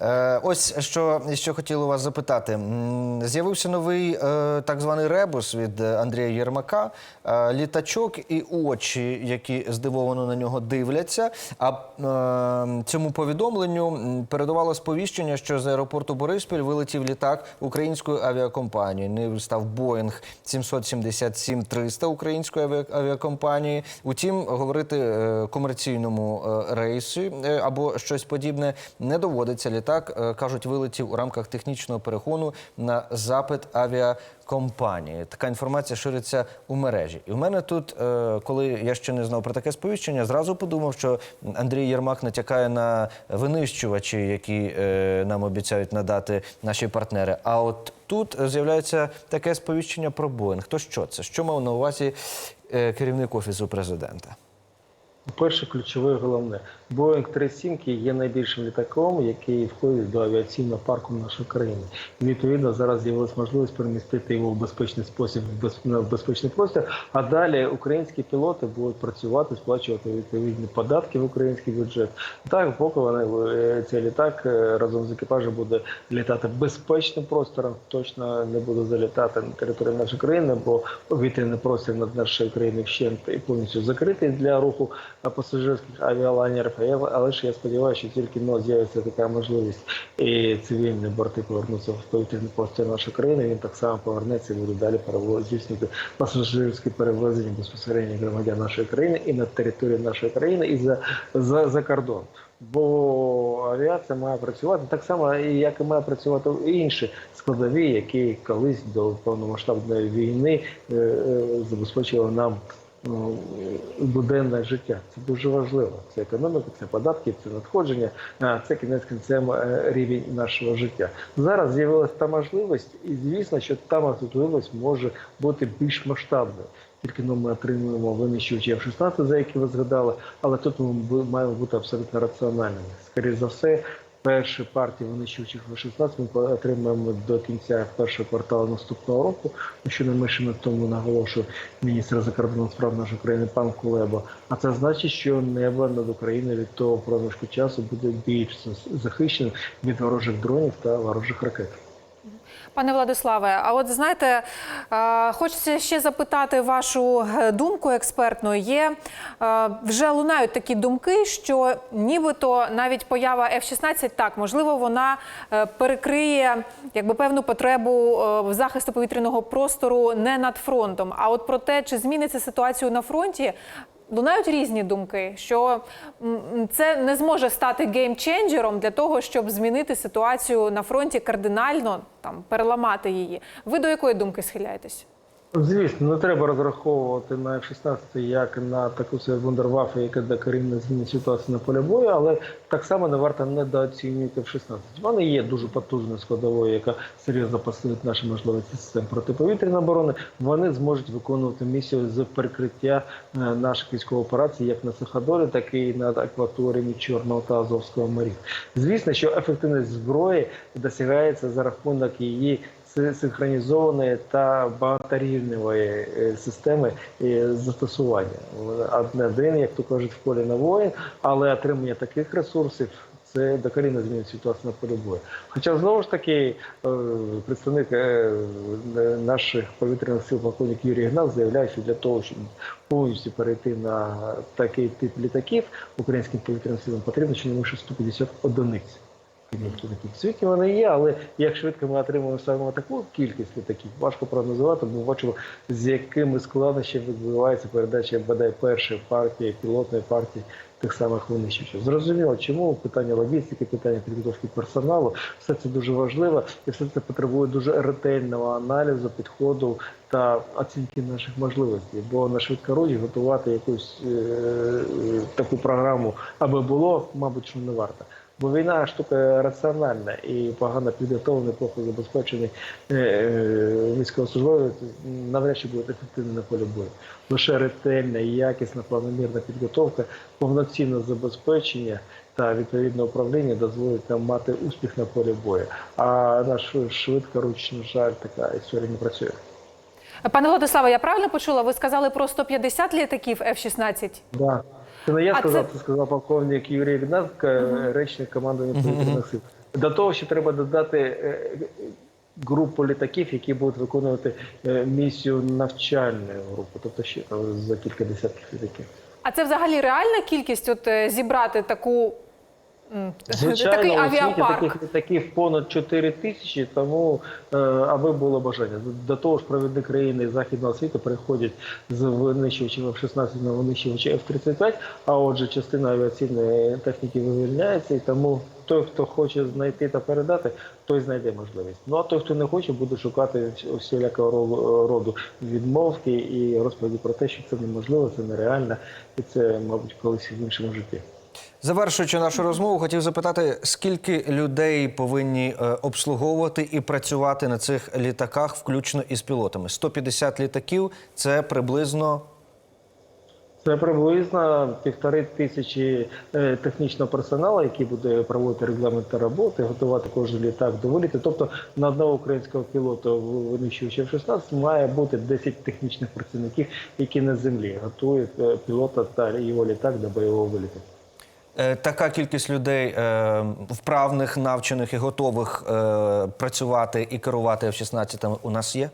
Е, ось що, що хотіли вас запитати. З'явився новий е, так званий ребус від Андрія Єрмака. Е, літачок і очі, які здивовано на нього дивляться. А цьому повідомленню м, передавало сповіщення, що з аеропорту Бориспіль вилетів літак української авіакомпанії. Ним став Боїнг 777-300 української авіа- авіакомпанії. Утім, говорити комерційному рейсі або щось подібне не доводиться. Літак е, кажуть, вилетів у рамках технічного перегону на запит авіакомпанії. Така інформація шириться у мережі. І в мене тут, е, коли я ще не знав про таке сповіщення, зразу подумав, що Андрій Єрмак натякає на винищувачі, які е, нам обіцяють надати наші партнери. А от тут з'являється таке сповіщення про Боїнг. То що це? Що мав на увазі керівник офісу президента? Перше ключове головне. Boeing 37 є найбільшим літаком, який входить до авіаційного парку нашої країни. І відповідно зараз з'явилася можливість перемістити його в безпечний спосіб в безпечний простір. А далі українські пілоти будуть працювати, сплачувати відповідні податки в український бюджет. Так, поки вони е, цей літак е, разом з екіпажем буде літати безпечним простором, точно не буде залітати на територію нашої країни, бо повітряний простір над нашою країною і повністю закритий для руху е, пасажирських авіалайнерів. Але ж я сподіваюся, що тільки но з'явиться така можливість і цивільні борти повернуться в повітряний простір нашої країни. Він так само повернеться і буде далі здійснювати пасажирські перевезення безпосередньо громадян нашої країни і на території нашої країни, і за, за, за кордон. Бо авіація має працювати так само, як і має працювати інші складові, які колись до повномасштабної війни е, е, забезпечили нам ну, буденне життя. Це дуже важливо. Це економіка, це податки, це надходження, це кінець кінцем е, рівень нашого життя. Зараз з'явилася та можливість, і звісно, що та можливість може бути більш масштабною. Тільки ну, ми отримуємо винищувачі F-16, за які ви згадали, але тут ми маємо бути абсолютно раціональними. Скоріше за все, перші партії винищувачів F-16 ми отримаємо до кінця першого кварталу наступного року. Ну, Що не менше на тому наголошує міністр закордонних справ нашої країни пан Кулеба. А це значить, що небо над Україною від того проміжку часу буде більш захищено від ворожих дронів та ворожих ракет. Пане Владиславе, а от знаєте, хочеться ще запитати вашу е, думку експертну. Є е, вже лунають такі думки, що нібито навіть поява F-16, так можливо, вона е, перекриє якби певну потребу в захисту повітряного простору не над фронтом. А от про те, чи зміниться ситуацію на фронті. Лунають різні думки, що це не зможе стати геймченджером для того, щоб змінити ситуацію на фронті кардинально, там переламати її. Ви до якої думки схиляєтесь? Звісно, не треба розраховувати на F-16 як на таку вундервафу, яка докорінно змінить ситуацію на полі бою, але так само не варто недооцінювати F-16. Вони є дуже потужною складовою, яка серйозно посилить наші можливості систем протиповітряної оборони. Вони зможуть виконувати місію з перекриття е, наших військових операцій як на Суходолі, так і над акваторіями Чорного та Азовського морів. Звісно, що ефективність зброї досягається за рахунок її синхронізованої та багаторівневої е, системи е, застосування. Один, як то кажуть, в полі на воїн, але отримання таких ресурсів. Це докорінно змінить ситуацію на полі бою. Хоча знову ж таки е, представник наших повітряних сил полковник Юрій Гнат заявляє, що для того, щоб повністю перейти на такий тип літаків українським повітряним силам потрібно щонайменше 150 одиниць світі вони є, але як швидко ми отримуємо саме таку кількість літаків, важко прогнозувати, бо бачимо, з якими складнощами відбувається передача бодай першої партії, пілотної партії тих самих винищувачів. Зрозуміло, чому питання логістики, питання підготовки персоналу, все це дуже важливо, і все це потребує дуже ретельного аналізу, підходу та оцінки наших можливостей. Бо на швидкоруч готувати якусь е, е, таку програму, аби було, мабуть, що не варто. Бо війна штука раціональна і погано підготовлений, плохо забезпечений е, е, військовослужбовець навряд чи буде ефективний на полі бою. Лише ретельна, якісна, планомірна підготовка, повноцінне забезпечення та відповідне управління дозволить нам мати успіх на полі бою. А наш швидкоруч, на жаль, така історія не працює. Пане Владиславе, я правильно почула? Ви сказали про 150 літаків F-16? Да. Це не я А сказав, це- це сказав полковник Юрій Віднак, речник командування повітряних сил. До того, що треба додати е, групу літаків, які будуть виконувати е, місію навчальної групи, тобто ще е, за кілька десятків літаків. А це взагалі реальна кількість от, е, зібрати таку, Звичайно, такий у світі авіапарк? таких літаків понад 4 тисячі, тому е, аби було бажання. До того ж, провідні країни західного світу переходять з винищувачів F-16 на винищувачі F-35, а отже, частина авіаційної техніки вивільняється, і тому той, хто хоче знайти та передати, той знайде можливість. Ну а той, хто не хоче, буде шукати всілякого роду відмовки і розповіді про те, що це неможливо, це нереально, і це, мабуть, колись в іншому житті. Завершуючи нашу розмову, хотів запитати, скільки людей повинні е, обслуговувати і працювати на цих літаках, включно із пілотами? 150 літаків це приблизно Це приблизно півтори тисячі е, технічного персоналу, який буде проводити регламенти роботи, готувати кожен літак до виліту. Тобто на одного українського пілота в F-16 має бути 10 технічних працівників, які на землі готують е, пілота та його літак до бойового виліту. Е, Така кількість людей е, вправних, навчених і готових е, працювати і керувати F-16 у нас є?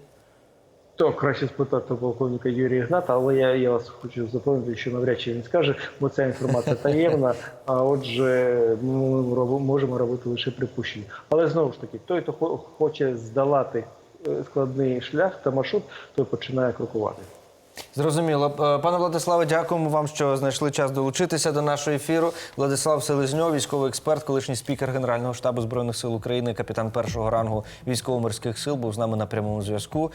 То краще спитати полковника Юрія Ігната, але я, я вас хочу запевнити, що навряд чи він скаже, бо ця інформація таємна. А отже, ми можемо робити лише припущення. Але знову ж таки, той, хто хоче здолати складний шлях та маршрут, той починає крокувати. Зрозуміло. Е, Пане Владиславе, дякуємо вам, що знайшли час долучитися до нашого ефіру. Владислав Селезньов, військовий експерт, колишній спікер Генерального штабу збройних сил України, капітан першого рангу військово-морських сил, був з нами на прямому зв'язку.